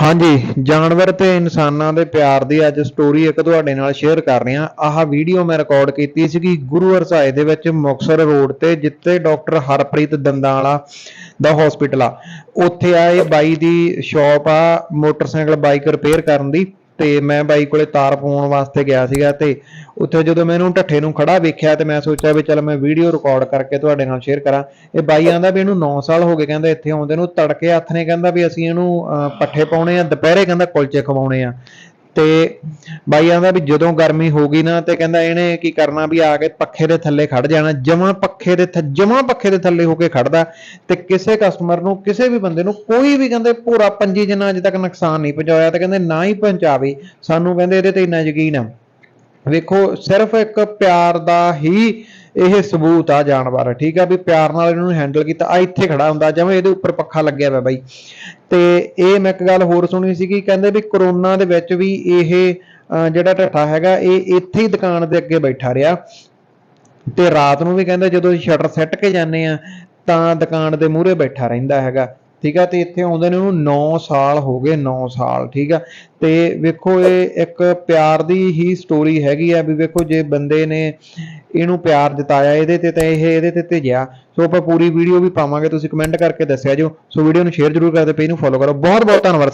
ਹਾਂਜੀ, ਜਾਨਵਰ ਤੇ ਇਨਸਾਨਾਂ ਦੇ ਪਿਆਰ ਦੀ ਅੱਜ ਸਟੋਰੀ ਇੱਕ ਤੁਹਾਡੇ ਨਾਲ ਸ਼ੇਅਰ ਕਰ ਰਿਹਾ। ਆਹ ਵੀਡੀਓ ਮੈਂ ਰਿਕਾਰਡ ਕੀਤੀ ਸੀਗੀ ਗੁਰੂ ਹਰਸਾਏ ਦੇ ਵਿੱਚ ਮੁਕਤਸਰ ਰੋਡ ਤੇ ਜਿੱਥੇ ਡਾਕਟਰ ਹਰਪ੍ਰੀਤ ਦੰਦਾਲਾ ਦਾ ਹਸਪੀਟਲ ਆ, ਉੱਥੇ ਆ ਇਹ ਬਾਈ ਦੀ ਸ਼ਾਪ ਆ, ਮੋਟਰਸਾਈਕਲ ਬਾਈਕ ਰਿਪੇਅਰ ਕਰਨ ਦੀ। ਤੇ ਮੈਂ ਬਾਈ ਕੋਲੇ ਤਾਰ ਪਾਉਣ ਵਾਸਤੇ ਗਿਆ ਸੀਗਾ ਤੇ ਉੱਥੇ ਜਦੋਂ ਮੈਂ ਇਹਨੂੰ ਢੱਠੇ ਨੂੰ ਖੜਾ ਵੇਖਿਆ ਤੇ ਮੈਂ ਸੋਚਿਆ ਵੀ ਚਲ ਮੈਂ ਵੀਡੀਓ ਰਿਕਾਰਡ ਕਰਕੇ ਤੁਹਾਡੇ ਨਾਲ ਸ਼ੇਅਰ ਕਰਾਂ। ਇਹ ਬਾਈ ਆਂਦਾ ਵੀ ਇਹਨੂੰ 9 ਸਾਲ ਹੋ ਗਏ ਕਹਿੰਦਾ ਇੱਥੇ ਆਉਂਦੇ ਨੂੰ ਤੜਕੇ ਹੱਥ ਨੇ ਕਹਿੰਦਾ ਵੀ ਅਸੀਂ ਇਹਨੂੰ ਅਹ, ਪੱਠੇ ਪਾਉਣੇ ਆ ਦੁਪਹਿਰੇ ਕਹਿੰਦਾ ਕੁਲਚੇ ਖਵਾਉਣੇ ਆ। ਤੇ ਬਾਈ ਆਂਦਾ ਵੀ ਜਦੋਂ ਗਰਮੀ ਹੋ ਗਈ ਨਾ ਤੇ ਕਹਿੰਦਾ ਇਹਨੇ ਕੀ ਕਰਨਾ ਵੀ ਆ ਕੇ ਪੱਖੇ ਦੇ ਥੱਲੇ ਖੜ ਜਾਣਾ, ਜਮਾਂ ਪੱਖੇ ਦੇ ਥ, ਜਮਾਂ ਪੱਖੇ ਦੇ ਥੱਲੇ ਹੋ ਕੇ ਖੜਦਾ ਤੇ ਕਿਸੇ ਕਸਟਮਰ ਨੂੰ, ਕਿਸੇ ਵੀ ਬੰਦੇ ਨੂੰ ਕੋਈ ਵੀ ਕਹਿੰਦੇ ਪੂਰਾ ਪੰਜੀ ਜਨਾ ਅਜੇ ਤੱਕ ਨੁਕਸਾਨ ਨਹੀਂ ਪਹੁੰਚਾਇਆ ਤੇ ਕਹਿੰਦੇ ਨਾ ਹੀ ਪਹੁੰਚਾਵੇ, ਸਾਨੂੰ ਕਹਿੰਦੇ ਇਹਦੇ ਤੇ ਇੰਨਾ ਯਕੀਨ ਆ। ਵੇਖੋ ਸਿਰਫ ਇੱਕ ਪਿਆਰ ਦਾ ਹੀ ਇਹ ਸਬੂਤ ਆ ਜਾਨਵਰ, ਠੀਕ ਆ ਵੀ ਪਿਆਰ ਨਾਲ ਇਹਨੂੰ ਹੈਂਡਲ ਕੀਤਾ, ਆ ਇੱਥੇ ਖੜਾ ਹੁੰਦਾ, ਜਿਵੇਂ ਇਹਦੇ ਉੱਪਰ ਪੱਖਾ ਲੱਗਿਆ ਹੋਇਆ ਬਾਈ। ਤੇ ਇਹ ਮੈਂ ਇੱਕ ਗੱਲ ਹੋਰ ਸੁਣੀ ਸੀਗੀ, ਕਹਿੰਦੇ ਵੀ ਕਰੋਨਾ ਦੇ ਵਿੱਚ ਵੀ ਇਹ ਜਿਹੜਾ ਢੱਠਾ ਹੈਗਾ, ਇਹ ਇੱਥੇ ਹੀ ਦੁਕਾਨ ਦੇ ਅੱਗੇ ਬੈਠਾ ਰਿਹਾ। ਤੇ ਰਾਤ ਨੂੰ ਵੀ ਕਹਿੰਦੇ ਜਦੋਂ ਸ਼ਟਰ ਸੱਟ ਕੇ ਜਾਂਦੇ ਆ ਤਾਂ ਦੁਕਾਨ ਦੇ ਮੂਹਰੇ ਬੈਠਾ ਰਹਿੰਦਾ ਹੈਗਾ। ਠੀਕ ਆ, ਤੇ ਇੱਥੇ ਆਉਂਦੇ ਨੇ ਉਹਨੂੰ 9 ਸਾਲ ਹੋ ਗਏ 9 ਸਾਲ, ਠੀਕ ਆ। ਤੇ ਵੇਖੋ ਇਹ ਇੱਕ ਪਿਆਰ ਦੀ ਹੀ ਸਟੋਰੀ ਹੈਗੀ ਆ ਵੀ ਵੇਖੋ ਜੇ ਬੰਦੇ ਨੇ ਇਹਨੂੰ ਪਿਆਰ ਜਤਾਇਆ ਇਹਦੇ ਤੇ ਤਾਂ ਇਹ ਇਹਦੇ ਤੇ ਭੇਜਿਆ। ਸੋ ਆਪਾਂ ਪੂਰੀ ਵੀਡੀਓ ਵੀ ਪਾਵਾਂਗੇ, ਤੁਸੀਂ ਕਮੈਂਟ ਕਰਕੇ ਦੱਸਿਆ ਜੋ। ਸੋ ਵੀਡੀਓ ਨੂੰ ਸ਼ੇਅਰ ਜ਼ਰੂਰ ਕਰਦੇ, ਪੇਜ ਨੂੰ ਫੋਲੋ ਕਰੋ। ਬਹੁਤ ਬਹੁਤ ਧੰਨਵਾਦ